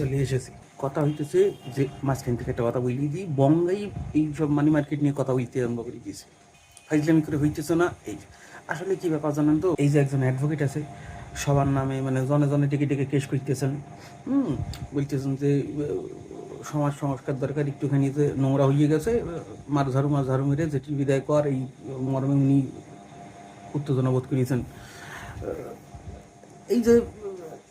চলে এসেছি। কথা হইতেছে যে, মাঝখান থেকে একটা কথা বলি দিই, বঙ্গাই এই সব মানি মার্কেট নিয়ে কথা বলতে আরম্ভ করে দিয়েছে। ফাইজলামি করে হইতেছে না, এই আসলে কি ব্যাপার জানেন তো, এই যে একজন অ্যাডভোকেট আছে, সবার নামে মানে জনে জনে ডেকে ডেকে কেস করতেছেন। হুম, বলতেছেন যে সমাজ সংস্কার দরকার, একটুখানি যে নোংরা হয়ে গেছে, মার ঝাড়ু মার ঝাড়ু মেরে যেটি বিদায় কর, এই মর্মে উনি উত্তেজনা বোধ করিয়েছেন। এই যে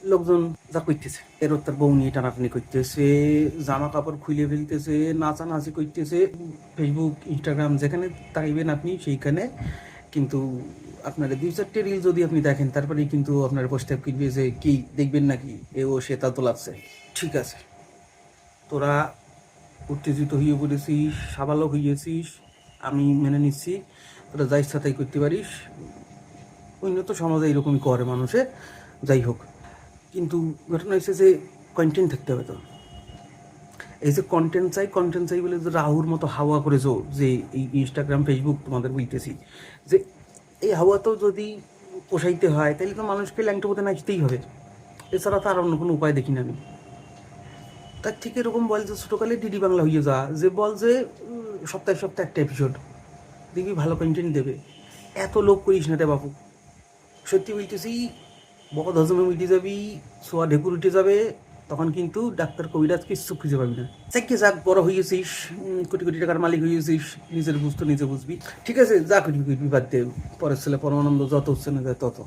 লোকজন যা করতেছে এর তার বউ নিয়ে টানাটানি করতেছে, জামা কাপড় খুলে ফেলতেছে, নাচানাচি করতেছে। ফেসবুক ইনস্টাগ্রাম যেখানে তাইবেন আপনি, সেইখানে। কিন্তু আপনার দুই চারটে রিল যদি আপনি দেখেন তারপরে কিন্তু আপনার প্রস্তাব কিনবে যে, কি, দেখবেন নাকি? এ ও সে তা তো লাগছে। ঠিক আছে। তোরা উত্তেজিত হয়ে পড়েছিস, সাবালক হইয়েছিস, আমি মেনে নিচ্ছি। তোরা যা ইচ্ছা তাই করতে পারিস। উন্নত সমাজে এরকমই করে মানুষে। যাই হোক। কিন্তু ঘটনা হচ্ছে যে কন্টেন্ট থাকতে হবে তো। এই যে কন্টেন্ট চাই কন্টেন্ট চাই বলে যে রাহুর মতো হাওয়া করেছ যে এই ইনস্টাগ্রাম ফেসবুক তোমাদের বলতেছি, যে এই হাওয়া তো যদি পোষাইতে হয় তাহলে তো মানুষকে ল্যাংটো পথে নাচতেই হবে। এছাড়া তো আর অন্য কোনো উপায় দেখি না আমি। তার ঠিক এরকম বল যে ছোটোকালে ডিডি বাংলা হয়ে যা, যে বল যে সপ্তাহে সপ্তাহে একটা এপিসোড দেখবি ভালো কন্টেন্ট দেবে। এত লোক করিস না রে বাপু। সত্যি বলতেছি বকদ হজমে মিটে যাবি সোয়া ঢেকুর উঠে যাবে, তখন কিন্তু ডাক্তার কবিরাজ কিচ্ছু খুঁজে পাবি না। কি যাক বড় হয়েছিস কোটি কোটি টাকার মালিক হয়েছিস নিজের বুঝতো নিজে বুঝবি। ঠিক আছে, যা করবি করবি বাদ দে। পরের ছেলে পরমানন্দ, যত হচ্ছে না তত।